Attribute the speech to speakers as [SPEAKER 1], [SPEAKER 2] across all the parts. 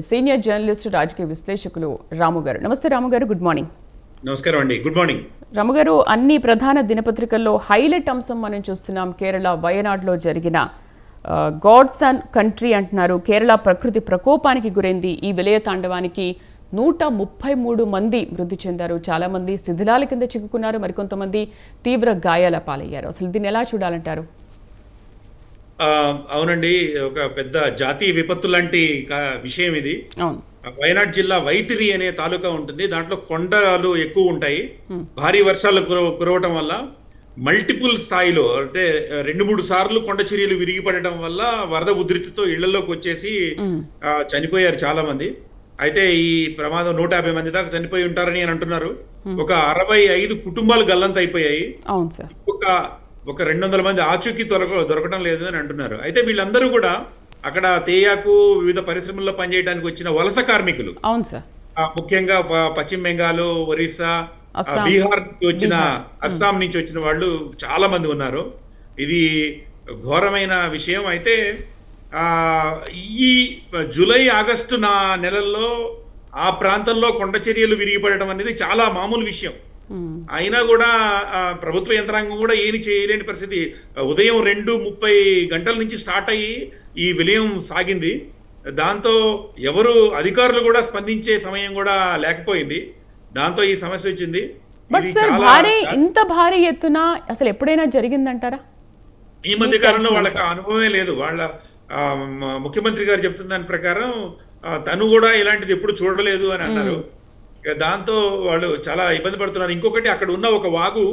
[SPEAKER 1] Senior journalist రాజకీయ విశ్లేషకులు రాము గారు. నమస్తే రాము గారు గుడ్ మార్నింగ్.
[SPEAKER 2] నమస్కారం అండి గుడ్ మార్నింగ్.
[SPEAKER 1] రాము గారు అన్ని ప్రధాన దినపత్రికల్లో హైలైట్ అంశం మనం చూస్తున్నాం. కేరళ వయనాడులో జరిగిన గాడ్స్ అండ్ కంట్రీ అంటున్నారు. కేరళ ప్రకృతి ప్రకోపానికి గురైంది. ఈ విలయ తాండవానికి నూట ముప్పై మూడు మంది మృతి చెందారు. చాలా మంది శిథిలాల కింద చిక్కుకున్నారు. మరికొంతమంది తీవ్ర గాయాల పాలయ్యారు. అసలు దీన్ని ఎలా చూడాలంటారు?
[SPEAKER 2] అవునండి ఒక పెద్ద జాతీయ విపత్తు లాంటి విషయం ఇది. వయనాడ్ జిల్లా వైతిరి అనే తాలూకా ఉంటుంది. దాంట్లో కొండలు ఎక్కువ ఉంటాయి. భారీ వర్షాలు కుర- కురవటం వల్ల మల్టిపుల్ స్థాయిలో అంటే రెండు మూడు సార్లు కొండ చర్యలు విరిగిపడటం వల్ల వరద ఉధృతితో ఇళ్ళలోకి వచ్చేసి చనిపోయారు చాలా మంది అయితే ఈ ప్రమాదం నూట యాభై మంది దాకా చనిపోయి ఉంటారని అని అంటున్నారు. ఒక అరవై ఐదు కుటుంబాలు గల్లంత అయిపోయాయి ఒక ఒక రెండు వందల మంది ఆచూకీ దొరక దొరకడం లేదు అని అంటున్నారు. అయితే వీళ్ళందరూ కూడా అక్కడ తేయాకు వివిధ పరిశ్రమల్లో పనిచేయడానికి వచ్చిన వలస కార్మికులు.
[SPEAKER 1] అవును సార్.
[SPEAKER 2] ముఖ్యంగా పశ్చిమ బెంగాల్ ఒరిస్సా. బీహార్ నుంచి వచ్చిన అస్సాం నుంచి వచ్చిన వాళ్ళు చాలా మంది ఉన్నారు. ఇది ఘోరమైన విషయం. అయితే ఆ ఈ జూలై ఆగస్టు నా నెలల్లో ఆ ప్రాంతంలో కొండ చర్యలు విరిగిపడటం అనేది చాలా మామూలు విషయం. అయినా కూడా ప్రభుత్వ యంత్రాంగం కూడా ఏమి చేయలేని పరిస్థితి. ఉదయం రెండు ముప్పై గంటల నుంచి స్టార్ట్ అయ్యి ఈ విలయం సాగింది. దాంతో ఎవరు అధికారులు కూడా స్పందించే సమయం కూడా లేకపోయింది. దాంతో ఈ సమస్య వచ్చింది.
[SPEAKER 1] బట్ సార్ భారీ ఇంత భారీ ఎత్తున అసలు ఎప్పుడైనా జరిగిందంటారా?
[SPEAKER 2] ఈ మధ్య కాలంలో వాళ్ళకి అనుభవమే లేదు. వాళ్ళ ముఖ్యమంత్రి గారు చెప్తున్న దాని ప్రకారం తను కూడా ఇలాంటిది ఎప్పుడు చూడలేదు అని అన్నారు. ఇక దాంతో వాళ్ళు చాలా ఇబ్బంది పడుతున్నారు. ఇంకొకటి అక్కడ ఉన్న ఒక వాగు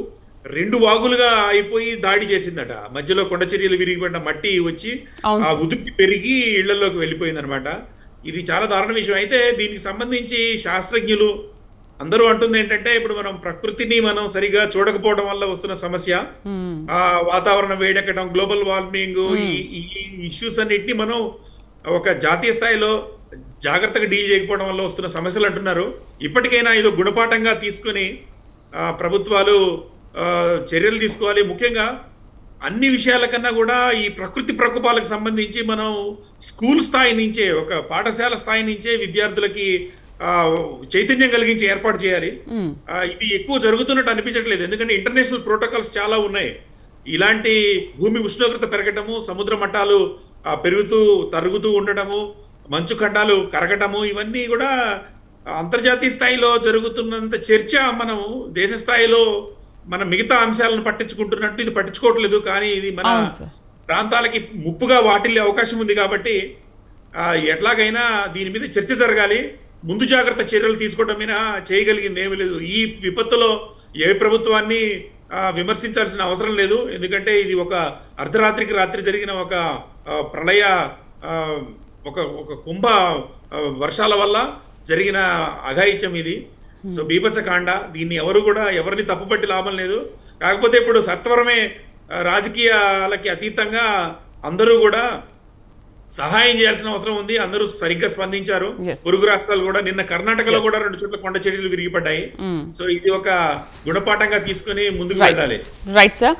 [SPEAKER 2] రెండు వాగులుగా అయిపోయి దాడి చేసిందట. మధ్యలో కొండ చర్యలు విరిగిపడిన మట్టి వచ్చి. ఆ ఉదుక్కి పెరిగి ఇళ్ళలోకి వెళ్ళిపోయింది అనమాట ఇది చాలా దారుణ విషయం. అయితే దీనికి సంబంధించి శాస్త్రజ్ఞులు అందరూ అంటుంది ఏంటంటే ఇప్పుడు మనం ప్రకృతిని మనం సరిగా చూడకపోవడం వల్ల వస్తున్న సమస్య. ఆ వాతావరణం వేడెక్కడం గ్లోబల్ వార్మింగ్ ఈ ఈ ఇష్యూస్ అన్నిటిని మనం ఒక జాతీయ స్థాయిలో జాగ్రత్తగా డీల్ చేయకపోవడం వల్ల వస్తున్న సమస్యలు అంటున్నారు. ఇప్పటికైనా ఇది గుణపాఠంగా తీసుకుని ప్రభుత్వాలు చర్యలు తీసుకోవాలి. ముఖ్యంగా అన్ని విషయాల కన్నా కూడా ఈ ప్రకృతి ప్రకోపాలకు సంబంధించి మనం స్కూల్ స్థాయి నుంచే ఒక పాఠశాల స్థాయి నుంచే విద్యార్థులకి చైతన్యం కలిగించి ఏర్పాటు చేయాలి. ఇది ఎక్కువ జరుగుతున్నట్టు అనిపించట్లేదు. ఎందుకంటే ఇంటర్నేషనల్ ప్రోటోకాల్స్ చాలా ఉన్నాయి. ఇలాంటి భూమి ఉష్ణోగ్రత పెరగటము సముద్ర మట్టాలు పెరుగుతూ తరుగుతూ ఉండటము మంచు ఖండాలు కరగటము ఇవన్నీ కూడా అంతర్జాతీయ స్థాయిలో జరుగుతున్నంత చర్చ మనం దేశ స్థాయిలో మన మిగతా అంశాలను పట్టించుకుంటున్నట్టు ఇది పట్టించుకోవట్లేదు కానీ ఇది మన ప్రాంతాలకి ముప్పుగా వాటిల్లే అవకాశం ఉంది కాబట్టి ఎట్లాగైనా దీని మీద చర్చ జరగాలి. ముందు జాగ్రత్త చర్యలు తీసుకోవడం మీద చేయగలిగింది ఏమీ లేదు. ఈ విపత్తులో ఏ ప్రభుత్వాన్ని విమర్శించాల్సిన అవసరం లేదు. ఎందుకంటే ఇది ఒక అర్ధరాత్రికి రాత్రి జరిగిన ఒక ప్రళయ ఒక ఒక కుంభ వర్షాల వల్ల జరిగిన అఘాయిత్యం ఇది. సో బీభత్సకాండ దీన్ని ఎవరు కూడా ఎవరిని తప్పుపట్టి లాభం లేదు. కాకపోతే ఇప్పుడు సత్వరమే రాజకీయాలకి అతీతంగా అందరూ కూడా సహాయం చేయాల్సిన అవసరం ఉంది. అందరూ సరిగ్గా స్పందించారు. పొరుగు రాష్ట్రాలు కూడా నిన్న కర్ణాటకలో. కూడా రెండు చోట్ల కొండ చర్యలు విరిగిపడ్డాయి.
[SPEAKER 1] మ్మ్.
[SPEAKER 2] సో ఇది ఒక గుణపాఠంగా తీసుకుని ముందుకు వెళ్ళాలి.
[SPEAKER 1] Right sir